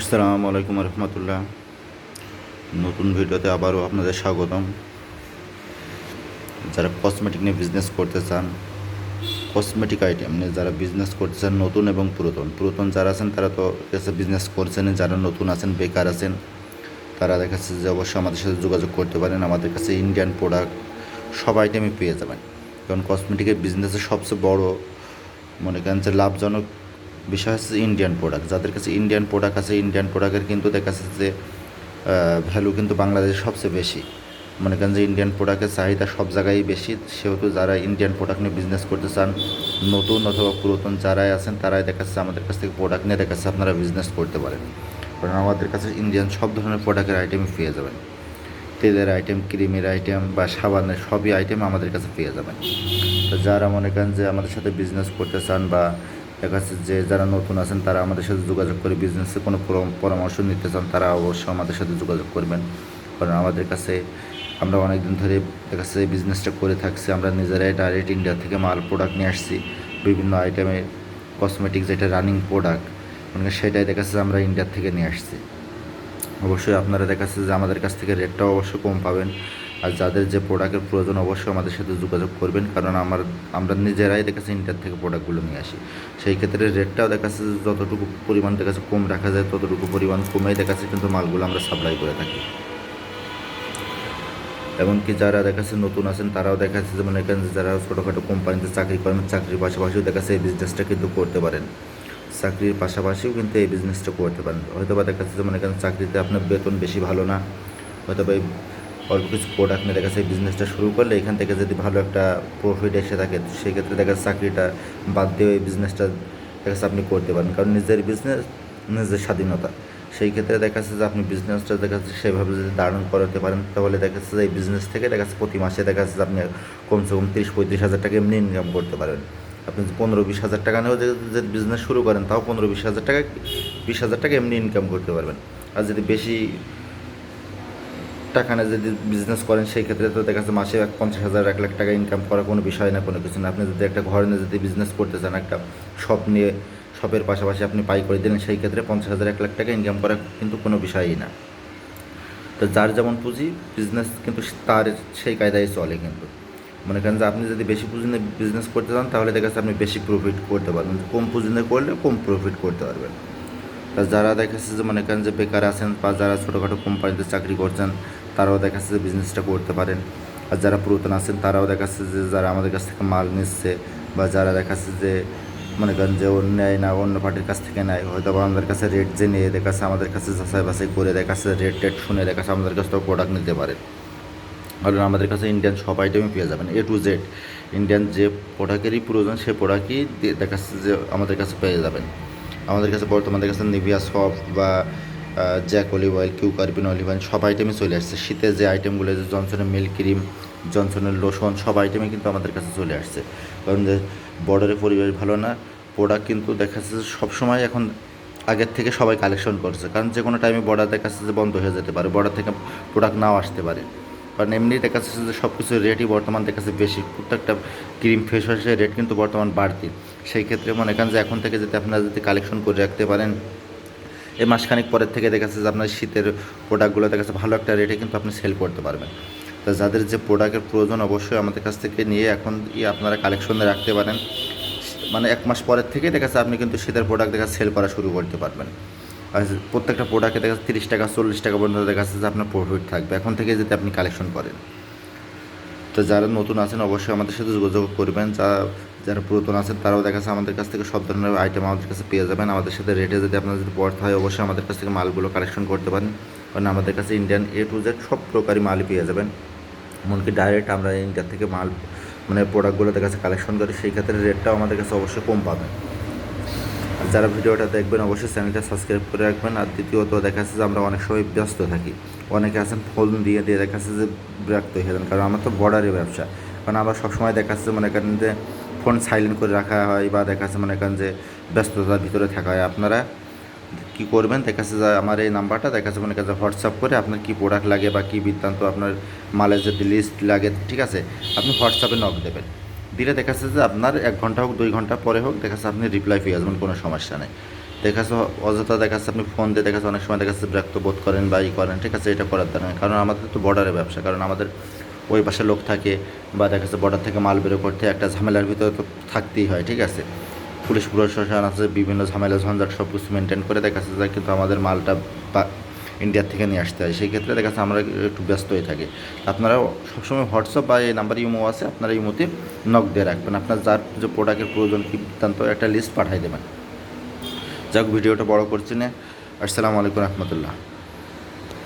আসসালামু আলাইকুম রহমতুল্লাহ। নতুন ভিডিওতে আবারও আপনাদের স্বাগতম। যারা কসমেটিক নিয়ে বিজনেস করতে চান কসমেটিক আইটেম নিয়ে যারা বিজনেস করতে চান, নতুন এবং পুরাতন পুরাতন যারা আছেন তারা তো কাছে বিজনেস করছেন যারা নতুন আছেন, বেকার আছেন, তারা দেখাচ্ছে যে অবশ্যই আমাদের সাথে যোগাযোগ করতে পারেন। আমাদের কাছে ইন্ডিয়ান প্রোডাক্ট সব আইটেমই পেয়ে যাবেন। কারণ কসমেটিকের বিজনেসের সবচেয়ে বড় মনে করেন যে লাভজনক বিষয় হচ্ছে ইন্ডিয়ান প্রোডাক্ট যাদের কাছে ইন্ডিয়ান প্রোডাক্ট আছে ইন্ডিয়ান প্রোডাক্টের কিন্তু দেখা যাচ্ছে যে ভ্যালু কিন্তু বাংলাদেশে সবচেয়ে বেশি। মনে করেন যে ইন্ডিয়ান প্রোডাক্টের চাহিদা সব জায়গায় বেশি। সেহেতু যারা ইন্ডিয়ান প্রোডাক্ট নিয়ে বিজনেস করতে চান, নতুন অথবা পুরাতন যারাই আছেন, তারাই দেখাচ্ছে আমাদের কাছ থেকে প্রোডাক্ট নিয়ে দেখাচ্ছে আপনারা বিজনেস করতে পারেন। কারণ আমাদের কাছে ইন্ডিয়ান সব ধরনের প্রোডাক্টের আইটেম পেয়ে যাবেন। তেলের আইটেম ক্রিমের আইটেম বা সাবানের সবই আইটেম আমাদের কাছে পেয়ে যাবেন। তো যারা মনে করেন যে আমাদের সাথে বিজনেস করতে চান বা দেখা যাচ্ছে যে যারা নতুন আছেন, তারা আমাদের সাথে যোগাযোগ করে বিজনেসে কোনো পরামর্শ নিতে চান, তারা অবশ্যই আমাদের সাথে যোগাযোগ করবেন। কারণ আমাদের কাছে আমরা অনেক দিন ধরে দেখা যাচ্ছে বিজনেসটা করে থাকছি, আমরা নিজেরাই ডাইরেক্ট ইন্ডিয়া থেকে মাল প্রোডাক্ট নিয়ে আসছি, বিভিন্ন আইটেমের কসমেটিক যেটা রানিং প্রোডাক্ট মানে সেটাই দেখা যাচ্ছে আমরা ইন্ডিয়া থেকে নিয়ে আসছি। অবশ্যই আপনারা দেখাচ্ছে যে আমাদের কাছ থেকে রেটটাও অবশ্যই কম পাবেন। আর যাদের যে প্রোডাক্টের প্রয়োজন অবশ্যই আমাদের সাথে যোগাযোগ করবেন, কারণ আমার, আমরা নিজেরাই দেখাচ্ছে ইন্টার থেকে প্রোডাক্টগুলো নিয়ে আসি। সেই ক্ষেত্রে রেটটাও দেখাচ্ছে যতটুকু পরিমাণ দেখাচ্ছে কম রাখা যায়, ততটুকু পরিমাণ কমেই দেখাচ্ছে, কিন্তু মালগুলো আমরা সাপ্লাই করে থাকি। এমনকি যারা দেখাচ্ছে নতুন আছেন, তারাও দেখাচ্ছে যে মনে করেন যারা ছোটোখাটো কোম্পানিতে চাকরি করেন, চাকরির পাশাপাশিও দেখাচ্ছে এই বিজনেসটা কিন্তু করতে পারেন। চাকরির পাশাপাশিও কিন্তু এই বিজনেসটা করতে পারেন। হয়তো বা দেখাচ্ছে যে মনে করেন চাকরিতে আপনার বেতন বেশি ভালো না হয়তো বা অল্প কিছু প্রোডাক্ট নিয়ে দেখা এই বিজনেসটা শুরু করলে এখান থেকে যদি ভালো একটা প্রফিট এসে থাকে, সেক্ষেত্রে দেখা যাচ্ছে চাকরিটা বাদ দিয়ে ওই বিজনেসটা দেখা যাচ্ছে আপনি করতে পারেন। কারণ নিজের বিজনেস নিজের স্বাধীনতা। সেই ক্ষেত্রে দেখা যাচ্ছে যে আপনি বিজনেসটা দেখা যাচ্ছে সেভাবে যদি দারুণ করাতে পারেন, তাহলে দেখা যাচ্ছে যে এই বিজনেস থেকে দেখা যাচ্ছে প্রতি মাসে দেখা যাচ্ছে আপনি কমসে কম তিরিশ, পঁয়ত্রিশ হাজার টাকা এমনি ইনকাম করতে পারেন। আপনি যদি পনেরো, বিশ হাজার টাকা নিয়েও যে যে বিজনেস শুরু করেন, তাও পনেরো, বিশ হাজার টাকা, বিশ হাজার টাকা এমনি ইনকাম করতে পারবেন। আর যদি বেশি টাকা নিয়ে যদি বিজনেস করেন, সেই ক্ষেত্রে তো দেখা যাচ্ছে মাসে এক পঞ্চাশ হাজার, এক লাখ টাকা ইনকাম করা কোনো বিষয় না, কোনো কিছু না। আপনি যদি একটা ঘর নিয়ে যদি বিজনেস করতে চান, একটা শপ নিয়ে শপের পাশাপাশি আপনি পাই করে দিলেন, সেই ক্ষেত্রে পঞ্চাশ হাজার, এক লাখ টাকা ইনকাম করা কিন্তু কোনো বিষয়ই না। তো যার যেমন পুঁজি বিজনেস কিন্তু তার সেই কায়দায় চলে কিন্তু। মনে করেন যে আপনি যদি বেশি পুঁজি নিয়ে বিজনেস করতে চান, তাহলে দেখা যাচ্ছে আপনি বেশি প্রফিট করতে পারবেন। কম পুঁজি নিয়ে করলে কম প্রফিট করতে পারবেন। তা যারা দেখাচ্ছে যে মনে করেন যে বেকার আছেন বা যারা ছোটোখাটো কোম্পানিতে চাকরি করছেন তারাও দেখাচ্ছে যে বিজনেসটা করতে পারেন। আর যারা পুরাতন আছেন, তারাও দেখাচ্ছে যে যারা আমাদের কাছ থেকে মাল নিচ্ছে বা যারা দেখাচ্ছে যে মনে করেন যে অন্য নেয় না, অন্য পার্টির কাছ থেকে নেয় হয়তো বা আমাদের কাছে রেট যে নিয়ে দেখাচ্ছে, আমাদের কাছে যাচাই বাছাই করে দেখাচ্ছে রেট টেট শুনে দেখাচ্ছে, আমাদের কাছ থেকে প্রোডাক্ট নিতে পারে। কারণ আমাদের কাছে ইন্ডিয়ান সব আইটেমই পেয়ে যাবেন এ টু জেড ইন্ডিয়ান যে প্রোডাক্টেরই প্রয়োজন, সে প্রোডাক্টই দেখাচ্ছে যে আমাদের কাছে পেয়ে যাবেন। আমাদের কাছে বর্তমানে কাছে নিভিয়া সফ বা জ্যাক অলিভ অয়েল কিউকার্বিন অলিভ অয়েল সব আইটেমই চলে আসছে। শীতের যে আইটেমগুলো যে জনসনের মিল্ক ক্রিম জনসনের লোশন সব আইটেমই কিন্তু আমাদের কাছে চলে আসছে। কারণ যে বর্ডারের পরিবেশ ভালো না প্রোডাক্ট কিন্তু দেখা যাচ্ছে সবসময় এখন আগের থেকে সবাই কালেকশন করছে। কারণ যে কোনো টাইমে বর্ডার দেখা যাচ্ছে যে বন্ধ হয়ে যেতে পারে বর্ডার থেকে প্রোডাক্ট নাও আসতে পারে। কারণ এমনি দেখা যাচ্ছে যে সব কিছুর রেটই বর্তমান দেখা যাচ্ছে বেশি। প্রত্যেকটা ক্রিম ফেস ওয়াশের রেট কিন্তু বর্তমান বাড়তি। সেই ক্ষেত্রে মনে করেন যে এখন থেকে যদি আপনারা যদি কালেকশন করে রাখতে পারেন এই মাসখানেক পরের থেকে দেখা যাচ্ছে যে আপনার শীতের প্রোডাক্টগুলো দেখা যাচ্ছে ভালো একটা রেটে কিন্তু আপনি সেল করতে পারবেন। তো যাদের যে প্রোডাক্টের প্রয়োজন অবশ্যই আমাদের কাছ থেকে নিয়ে এখন আপনারা কালেকশনে রাখতে পারেন। মানে এক মাস পরের থেকে দেখা যাচ্ছে আপনি কিন্তু শীতের প্রোডাক্ট দেখা সেল করা শুরু করতে পারবেন। আর প্রত্যেকটা প্রোডাক্টে দেখা যাচ্ছে তিরিশ টাকা, চল্লিশ টাকা পর্যন্ত দেখা যাচ্ছে যে আপনার প্রফিট থাকবে। এখন থেকে যদি আপনি কালেকশন করেন। তো যারা নতুন আছেন অবশ্যই আমাদের সাথে যোগাযোগ করবেন। যা যারা পুরাতন আছেন, তারাও দেখা যাচ্ছে আমাদের কাছ থেকে সব ধরনের আইটেম আমাদের কাছে পেয়ে যাবেন। আমাদের সাথে রেটে যদি আপনার যদি পড়তে হয়, অবশ্যই আমাদের কাছ থেকে মালগুলো কালেকশন করতে পারেন। কারণ আমাদের কাছে ইন্ডিয়ান এ টু জেড সব প্রকারই মালই পেয়ে যাবেন। এমনকি ডাইরেক্ট আমরা ইন্ডিয়া থেকে মাল মানে প্রোডাক্টগুলো দেখা যাচ্ছে কালেকশন করি, সেই ক্ষেত্রে রেটটাও আমাদের কাছে অবশ্যই কম পাবেন। আর যারা ভিডিওটা দেখবেন, অবশ্যই চ্যানেলটা সাবস্ক্রাইব করে রাখবেন। আর দ্বিতীয়ত, দেখা যাচ্ছে যে আমরা অনেক সময় ব্যস্ত থাকি। অনেকে আছেন, ফোন দিয়ে দিয়ে দেখা যাচ্ছে যে বিরক্ত হয়ে যান, কারণ আমার তো বর্ডারের ব্যবসা। কারণ আমরা সবসময় দেখা যাচ্ছে মনে করেন যে ফোন সাইলেন্ট করে রাখা হয় বা দেখা যাচ্ছে মনে করেন যে ব্যস্ততার ভিতরে থাকা হয়, আপনারা কী করবেন? দেখা যাচ্ছে যে আমার এই নাম্বারটা, দেখা যাচ্ছে মনে করেন হোয়াটসঅ্যাপ করে আপনার কী প্রোডাক্ট লাগে বা কী বৃত্তান্ত আপনার মালের যদি লিস্ট লাগে, ঠিক আছে? আপনি হোয়াটসঅ্যাপে নক দেবেন। দিলে দেখা যাচ্ছে যে আপনার এক ঘণ্টা হোক, দুই ঘণ্টা পরে হোক, দেখা যাচ্ছে আপনি রিপ্লাই পেয়ে যাবেন, কোনো সমস্যা নেই। দেখা যাচ্ছে অযথা দেখা যাচ্ছে আপনি ফোন দিয়ে দেখা যাচ্ছে অনেক সময় দেখা যাচ্ছে বিরক্ত বোধ করেন বা ই করেন, ঠিক আছে? এটা করার নেই। কারণ আমাদের তো বর্ডারে ব্যবসা, কারণ আমাদের ওই পাশে লোক থাকে বা দেখা যাচ্ছে বর্ডার থেকে মাল বেরো করতে একটা ঝামেলার ভিতরে তো থাকতেই হয়, ঠিক আছে? পুলিশ, প্রশাসন আছে, বিভিন্ন ঝামেলা, ঝঞ্ঝাট সব কিছু মেনটেন করে দেখা যাচ্ছে কিন্তু আমাদের মালটা বা ইন্ডিয়ার থেকে নিয়ে আসতে হয়। সেই ক্ষেত্রে দেখা যাচ্ছে আমরা একটু ব্যস্ত হয়ে থাকি। আপনারা সবসময় হোয়াটসঅ্যাপ বা এই নাম্বার ইমো আছে, আপনারা ইমোতে নক দিয়ে রাখবেন। আপনার যার যে প্রোডাক্টের প্রয়োজন কি বৃত্তান্ত একটা লিস্ট পাঠিয়ে দেবেন। যাক, ভিডিওটা বড় করছি না। আসসালামু আলাইকুম রহমতুল্লাহ।